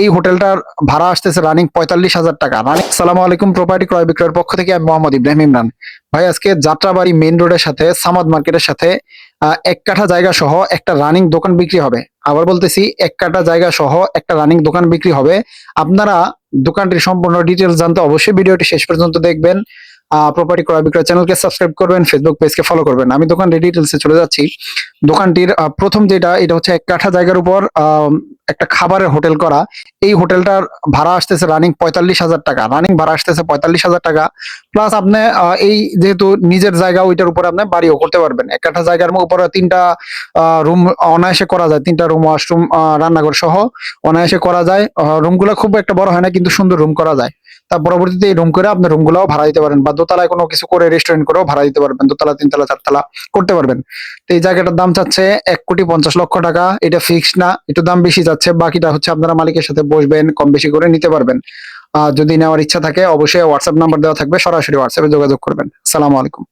এই হোটেলটার ভাড়া আসতেছে রানিং পঁয়তাল্লিশ হাজার টাকা। রানিং সালামু আলাইকুম প্রপার্টি ক্রয় বিক্রয়ের পক্ষ থেকে আমি মোহাম্মদ ইব্রাহিম ইমরান। ভাই, আজকে যাত্রাবাড়ি মেইন রোডের সাথে, সামাদ মার্কেটের সাথে এক কাঠা জায়গা সহ একটা রানিং দোকান বিক্রি হবে। আবার বলতেছি, এক কাঠা জায়গা সহ একটা রানিং দোকান বিক্রি হবে। আপনারা দোকানটির সম্পূর্ণ ডিটেলস জানতে অবশ্যই ভিডিওটি শেষ পর্যন্ত দেখবেন। প্রপার্টি ক্রয় বিক্রয় চ্যানেলকে সাবস্ক্রাইব করবেন ফেসবুক পেজকে ফলো করবেন। আমি দোকানটির ডিটেলসে চলে যাচ্ছি। দোকানটির প্রথম যেটা, এটা হচ্ছে এক কাঠা জায়গার উপর একটা খাবারের হোটেল করা। এই হোটেলটার ভাড়া আসতেছে রানিং পঁয়তাল্লিশ হাজার টাকা। রানিং ভাড়া আসতেছে পঁয়তাল্লিশ হাজার টাকা। প্লাস আপনি এই যেহেতু নিজের জায়গা ওইটার উপরে আপনি বাড়িও করতে পারবেন। এক কাঠা জায়গার উপরে তিনটা রুম অনায়াসে করা যায়। তিনটা রুম ওয়াশরুম রান্নাঘর সহ অনায়াসে করা যায়। রুমগুলো খুব একটা বড় হয় না, কিন্তু সুন্দর রুম করা যায়। তার পরবর্তীতে এই রুম করে আপনি রুমগুলোও ভাড়া দিতে পারেন বা দোতলায় কোনো কিছু করে রেস্টুরেন্ট করেও ভাড়া দিতে পারবেন। দোতলা, তিনতলা, চারতলা করতে পারবেন। তো এই জায়গাটার দাম চাচ্ছে এক কোটি পঞ্চাশ লক্ষ টাকা। এটা ফিক্সড না, একটু দাম বেশি যাচ্ছে বাকিটা হচ্ছে আপনারা মালিকের সাথে বসবেন কম বেশি করে নিতে পারবেন। আহ যদি নেওয়ার ইচ্ছা থাকে, অবশ্যই হোয়াটসঅ্যাপ নাম্বার দেওয়া থাকবে, সরাসরি হোয়াটসঅ্যাপে যোগাযোগ করবেন। সালাম আলাইকুম।